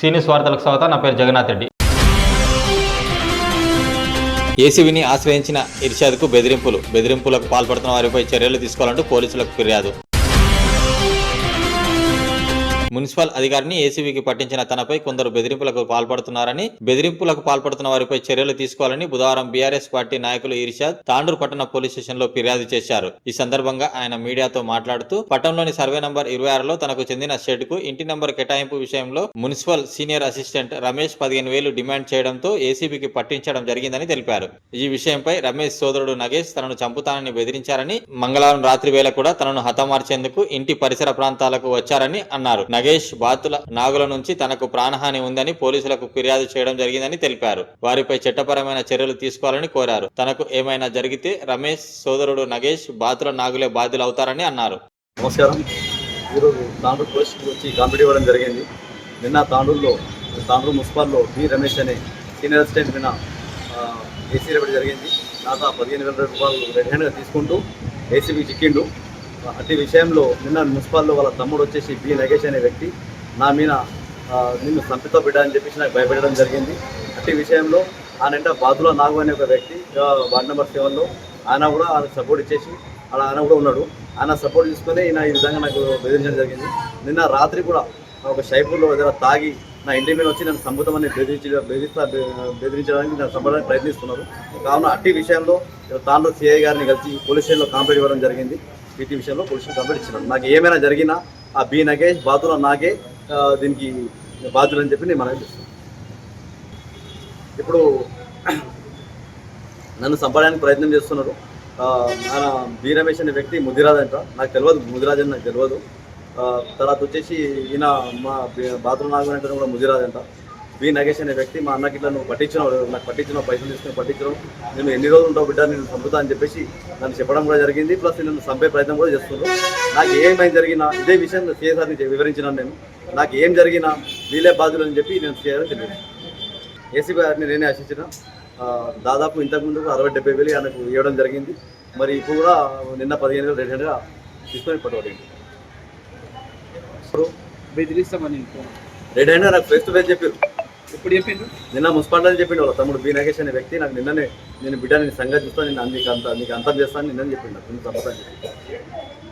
సీనియస్ వార్తలకు స్వాగతం. నా పేరు జగన్నాథ్ రెడ్డి. ఏసీబీని ఆశ్రయించిన ఇర్షాద్కు బెదిరింపులు. బెదిరింపులకు పాల్పడుతున్న వారిపై చర్యలు తీసుకోవాలంటూ పోలీసులకు ఫిర్యాదు. మున్సిపల్ అధికారిని ఏసీబీకి పట్టించిన తనపై కొందరు బెదిరింపులకు పాల్పడుతున్నారని బెదిరింపులకు పాల్పడుతున్న వారిపై చర్యలు తీసుకోవాలని బుధవారం బీఆర్ఎస్ పార్టీ నాయకులు ఇర్షాద్ తాండూరు పట్టణ పోలీస్ స్టేషన్లో ఫిర్యాదు చేశారు. ఈ సందర్భంగా ఆయన మీడియాతో మాట్లాడుతూ పట్టణంలోని సర్వే నంబర్ ఇరవై ఆరులో తనకు చెందిన షెడ్కు ఇంటి నంబర్ కేటాయింపు విషయంలో మున్సిపల్ సీనియర్ అసిస్టెంట్ రమేష్ పదిహేను వేలు డిమాండ్ చేయడంతో ఏసీబీకి పట్టించడం జరిగిందని తెలిపారు. ఈ విషయంపై రమేష్ సోదరుడు నగేష్ తనను చంపుతానని బెదిరించారని మంగళవారం రాత్రి వేళ కూడా తనను హతమార్చేందుకు ఇంటి పరిసర ప్రాంతాలకు వచ్చారని అన్నారు. నగేష్ బాతుల నాగుల నుంచి తనకు ప్రాణహాని ఉందని పోలీసులకు ఫిర్యాదు చేయడం జరిగిందని తెలిపారు. వారిపై చట్టపరమైన చర్యలు తీసుకోవాలని కోరారు. తనకు ఏమైనా జరిగితే రమేష్ సోదరుడు నగేష్ బాతుల నాగులే బాధ్యులవుతారని అన్నారు. నమస్కారం. ఈరోజు తాండూరు పోలీసులకు వచ్చి కంప్లీట్ ఇవ్వడం జరిగింది. నిన్న తాండూరులో తాండూరు మున్సిపాల్లో బి రమేష్ అనే సీనియర్ అసిస్టెంట్ నిన్న ఏసీ ఇవ్వడం జరిగింది. దాదాపు పదిహేను వేల రూపాయలు రెడ్ హ్యాండ్గా తీసుకుంటూ ఏసీబీ చిక్కిండు అట్టి విషయంలో నిన్న మున్సిపాల్లో వాళ్ళ తమ్ముడు వచ్చేసి బి నగేష్ అనే వ్యక్తి నా మీద నిన్ను సంపితో బిడ్డ అని చెప్పేసి నాకు భయపెట్టడం జరిగింది. అట్టి విషయంలో ఆయన బాధులో నాగు అనే ఒక వ్యక్తి వార్డ్ నెంబర్ సెవెన్లో ఆయన కూడా ఆయనకు సపోర్ట్ ఇచ్చేసి అలా ఆయన కూడా ఉన్నాడు. ఆయన సపోర్ట్ తీసుకొని ఈయన ఈ విధంగా నాకు బెదిరించడం జరిగింది. నిన్న రాత్రి కూడా ఒక షైపూర్లో ఏదైనా తాగి నా ఇంటి మీద వచ్చి నన్ను సంబుతమని బెదిరించి బెదిరిస్తా బెదిరించడానికి నన్ను సంపడానికి ప్రయత్నిస్తున్నారు. కావున అట్టి విషయంలో తాను సిఐ గారిని కలిసి పోలీస్ స్టేషన్లో కంప్లైంట్ ఇవ్వడం జరిగింది. వీటి విషయంలో పోలీస్ కంప్లైంట్ ఇచ్చినాను నాకు ఏమైనా జరిగినా ఆ బి నగేష్ బాతుల నాగే దీనికి బాధ్యులు అని చెప్పి నేను మనం చేస్తాను ఇప్పుడు నన్ను సంపడానికి ప్రయత్నం చేస్తున్నారు. ఆయన బి రమేష్ అనే వ్యక్తి ముదిరాజ్ అంట. నాకు తెలియదు ముదిరాజ్ అని నాకు తెలియదు. తర్వాత వచ్చేసి ఈయన మా బాత్రూమ్ నాగం కూడా ముదిరాజ్ అంట. బి నగేష్ అనే వ్యక్తి మా అన్నకి ఇట్లా నువ్వు పట్టించినావు నాకు పట్టించిన పైసలు తీసుకుని పట్టించడం నేను ఎన్ని రోజులు ఉంటావు బిడ్డ నేను చంపుతా అని చెప్పేసి నన్ను చెప్పడం కూడా జరిగింది ప్లస్ నన్ను చంపే ప్రయత్నం కూడా చేస్తున్నారు నాకు ఏమైనా జరిగినా ఇదే విషయం సిఎస్ఆర్ నుంచి వివరించినాను నేను. నాకు ఏం జరిగినా వీళ్ళే బాధ్యులు అని చెప్పి నేను సిఆర్ తెలియదు ఏసీబీ గారిని నేనే ఆశించిన. దాదాపు ఇంతకుముందు అరవై డెబ్బై వేలు ఆయనకు ఇవ్వడం జరిగింది. మరి ఇప్పుడు కూడా నిన్న పదిహేను వేలు రెండు తీసుకొని పట్టుబడింది. బెదిరిస్తామని రెడ్ హ్యాండ్ నాకు ఫేస్ టు ఫేస్ చెప్పారు. ఇప్పుడు చెప్పిండు నిన్న మున్సిపాలిటీ చెప్పిండు వాళ్ళ తమ్ముడు బి నాగేష్ అనే వ్యక్తి నాకు నిన్ననే నేను బిడ్డ నేను సంగతి చూస్తాను నేను నీకు అంత నీకు అంతం చేస్తాను నిన్నని చెప్పిండు నాకు. నిన్ను చెప్పి